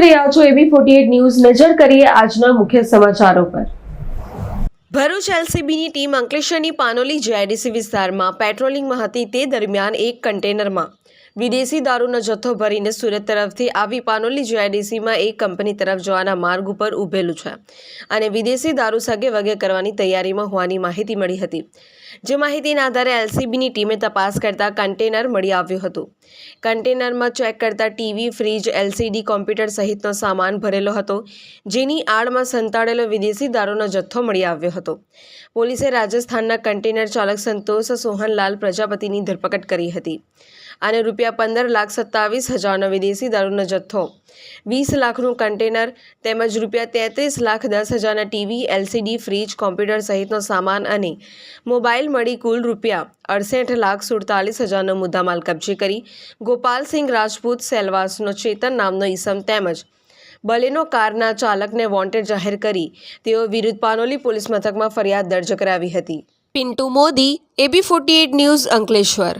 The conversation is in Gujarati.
રહ્યા છો એબી ફોર્ટી ન્યૂઝ. નજર કરીએ આજના મુખ્ય સમાચારો પર. ભરૂચ એલસીબીની ટીમ અંકલેશ્વરની પાનોલી જીઆઈડીસી વિસ્તારમાં પેટ્રોલિંગમાં હતી તે દરમિયાન એક કન્ટેનરમાં વિદેશી દારૂનો જથ્થો ભરીને સુરત તરફથી આવી પાનોલી જીઆઈડીસીમાં એક કંપની તરફ જવાના માર્ગ ઉપર ઊભેલું છે અને વિદેશી દારૂ સગે વગે કરવાની તૈયારીમાં હોવાની માહિતી મળી હતી. જે માહિતીના આધારે એલસીબીની ટીમે તપાસ કરતા કન્ટેનર મળી આવ્યું હતું. કન્ટેનરમાં ચેક કરતા ટીવી, ફ્રીજ, એલસીડી, કોમ્પ્યુટર સહિતનો સામાન ભરેલો હતો, જેની આડમાં સંતાડેલો વિદેશી દારૂનો જથ્થો મળી આવ્યો હતો. પોલીસે રાજસ્થાનના કન્ટેનર ચાલક સંતોષ સોહનલાલ પ્રજાપતિની ધરપકડ કરી હતી અને રૂપિયા પંદર લાખ સત્તાવીસ હજારનો વિદેશી દારૂનો જથ્થો, વીસ લાખનું કન્ટેનર તેમજ રૂપિયા તેત્રીસ લાખ દસ હજારના ટીવી, એલસીડી, ફ્રીજ, કોમ્પ્યુટર સહિતનો સામાન અને મોબાઈલ મળી કુલ રૂપિયા અડસઠ લાખ સુડતાલીસ હજારનો મુદ્દામાલ કબજે કરી ગોપાલસિંહ રાજપૂત સેલવાસનો ચેતન નામનો ઈસમ તેમજ બલેનો કારના ચાલકને વોન્ટેડ જાહેર કરી તેઓ વિરુદ્ધ પાનોલી પોલીસ મથકમાં ફરિયાદ દર્જ કરાવી હતી. Pintu Modi AB forty news Ankleshwar.